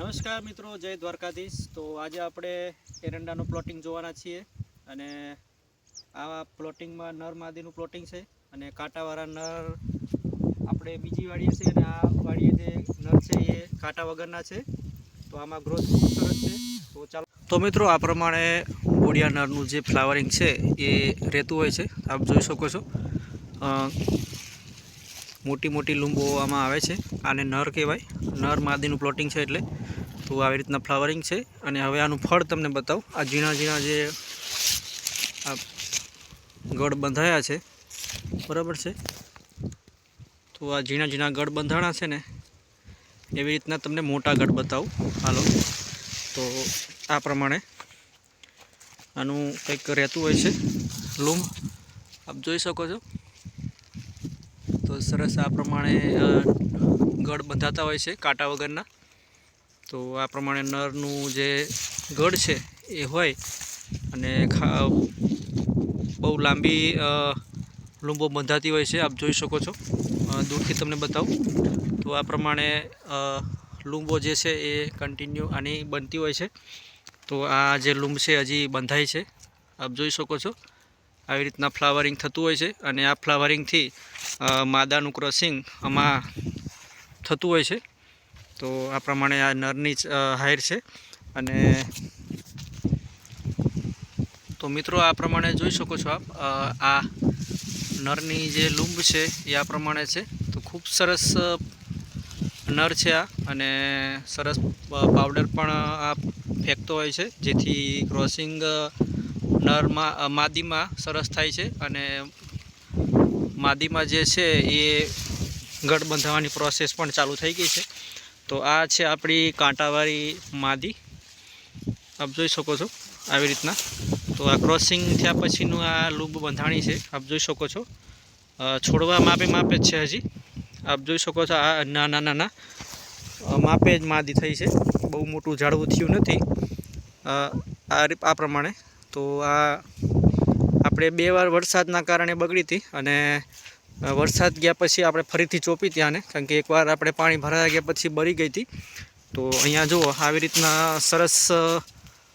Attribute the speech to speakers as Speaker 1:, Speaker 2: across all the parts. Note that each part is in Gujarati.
Speaker 1: નમસ્કાર મિત્રો, જય દ્વારકાધીશ. તો આજે આપણે એરંડાનું પ્લોટિંગ જોવાના છીએ અને આ પ્લોટિંગમાં નર માદીનું પ્લોટિંગ છે અને કાંટાવાળા નર આપણે બીજી વાડીએ છે અને આ વાડીએ જે નર છે એ કાંટા વગરના છે. તો આમાં ગ્રોથ સરસ છે. તો ચાલો. તો મિત્રો, આ પ્રમાણે બોડિયા નરનું જે ફ્લાવરિંગ છે એ રહેતું હોય છે. આપ જોઈ શકો છો. મોટી મોટી લૂંબો આમાં આવે છે. આને નર કહેવાય. નર માદીનું પ્લોટિંગ છે એટલે. તો આવી રીતના ફ્લાવરિંગ છે. અને હવે આનું ફળ તમને બતાવું. આ ઝીણા ઝીણા જે આ ગળ બંધાયા છે. બરાબર છે? તો આ ઝીણા ઝીણા ગળ બંધાણા છે ને, એવી રીતના તમને મોટા ગઢ બતાવું. હાલો. તો આ પ્રમાણે આનું કંઈક રહેતું હોય છે. લૂમ. આપ જોઈ શકો છો. સરસ આ પ્રમાણે ગઢ બંધાતા હોય છે કાંટા વગરના. તો આ પ્રમાણે નરનું જે ગઢ છે એ હોય અને બહુ લાંબી લુંબો બંધાતી હોય છે, આપ જોઈ શકો છો. દૂરથી તમને બતાવું. તો આ પ્રમાણે લૂંબો જે છે એ કન્ટિન્યુ આની બનતી હોય છે. તો આ જે લૂંબ છે હજી બંધાય છે. આપ જોઈ શકો છો. આવી રીતના ફ્લાવરિંગ થતું હોય છે અને આ ફ્લાવરિંગથી માદાનું ક્રોસિંગ આમાં થતું હોય છે. તો આ પ્રમાણે આ નરની હાઈર છે. અને તો મિત્રો આ પ્રમાણે જોઈ શકો છો આપ આ નરની જે લૂંબ છે એ આ પ્રમાણે છે. તો ખૂબ સરસ નર છે આ અને સરસ પાવડર પણ આ ફેંકતો હોય છે, જેથી ક્રોસિંગ નરમાં માદીમાં સરસ થાય છે અને માદીમાં જે છે એ ગઢ બંધાવવાની પ્રોસેસ પણ ચાલુ થઈ ગઈ છે. તો આ છે આપણી કાંટાવાળી માદી. આપ જોઈ શકો છો આવી રીતના. તો આ ક્રોસિંગ થયા પછીનું આ લૂબ બંધાણી છે. આપ જોઈ શકો છો. છોડવા માપે માપે જ છે હજી. આપ જોઈ શકો છો આ નાના નાના માપે જ માદી થઈ છે. બહુ મોટું ઝાડવું થયું નથી. આ આ પ્રમાણે તો આ આપણે બે વાર વરસાદના કારણે બગડી હતી અને વરસાદ ગયા પછી આપણે ફરીથી ચોપી ત્યાંને કારણ કે એકવાર આપણે પાણી ભરાયા ગયા પછી બળી ગઈ હતી. તો અહીંયા જુઓ, આવી રીતના સરસ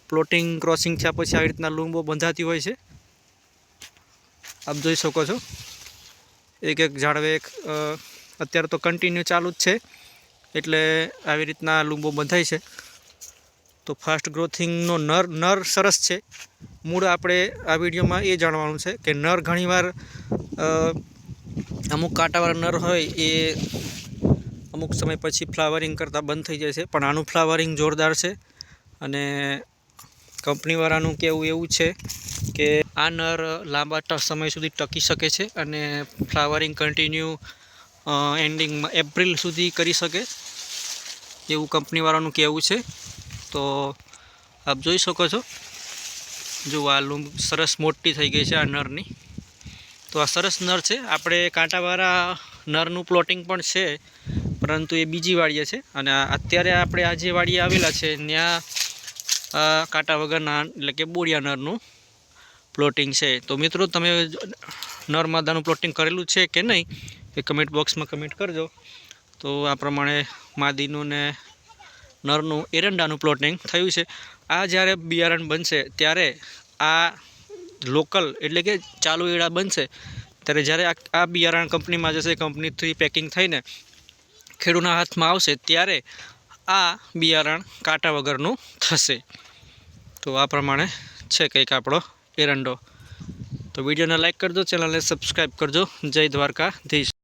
Speaker 1: પ્લોટિંગ ક્રોસિંગ થયા પછી આવી રીતના લૂંબો બંધાતી હોય છે. આપ જોઈ શકો છો. એક એક ઝાડવે એક અત્યારે તો કન્ટિન્યુ ચાલુ જ છે. એટલે આવી રીતના લૂંબો બંધાય છે. તો ફાસ્ટ ગ્રોથિંગનો નર નર સરસ છે. મૂળ આપણે આ વિડીયોમાં એ જાણવાનું છે કે નર ઘણીવાર અમુક કાંટાવાળા નર હોય એ અમુક સમય પછી ફ્લાવરિંગ કરતાં બંધ થઈ જાય છે, પણ આનું ફ્લાવરિંગ જોરદાર છે. અને કંપનીવાળાનું કહેવું એવું છે કે આ નર લાંબા સમય સુધી ટકી શકે છે અને ફ્લાવરિંગ કન્ટિન્યુ એન્ડિંગમાં એપ્રિલ સુધી કરી શકે. એવું કંપનીવાળાનું કહેવું છે. તો આપ જોઈ શકો છો. જો આ લૂમ સરસ મોટી થઈ ગઈ છે આ નરની. તો આ સરસ નર છે. આપણે કાંટાવાળા નરનું પ્લોટિંગ પણ છે, પરંતુ એ બીજી વાડીએ છે. અને અત્યારે આપણે આ જે વાડીએ આવેલા છે, ત્યાં કાંટા વગરના એટલે કે બોડિયા નરનું પ્લોટિંગ છે. તો મિત્રો, તમે નર માદાનું પ્લોટિંગ કરેલું છે કે નહીં, એ કમેન્ટ બોક્સમાં કમેન્ટ કરજો. તો આ પ્રમાણે માદીનું ને નરનું એરંડાનું પ્લોટિંગ થયું છે. આ જ્યારે બિયારણ બનશે, ત્યારે આ લોકલ એટલે કે ચાલુ એડા બનશે. ત્યારે જ્યારે આ બિયારણ કંપનીમાં જશે કંપનીથી પેકિંગ થઈને ખેડૂતના હાથમાં આવશે, ત્યારે આ બિયારણ કાંટા વગરનું થશે. તો આ પ્રમાણે છે કંઈક આપણો એરંડો. તો વિડીયોને લાઇક કરજો, ચેનલને સબસ્ક્રાઈબ કરજો. જય દ્વારકાધીશ.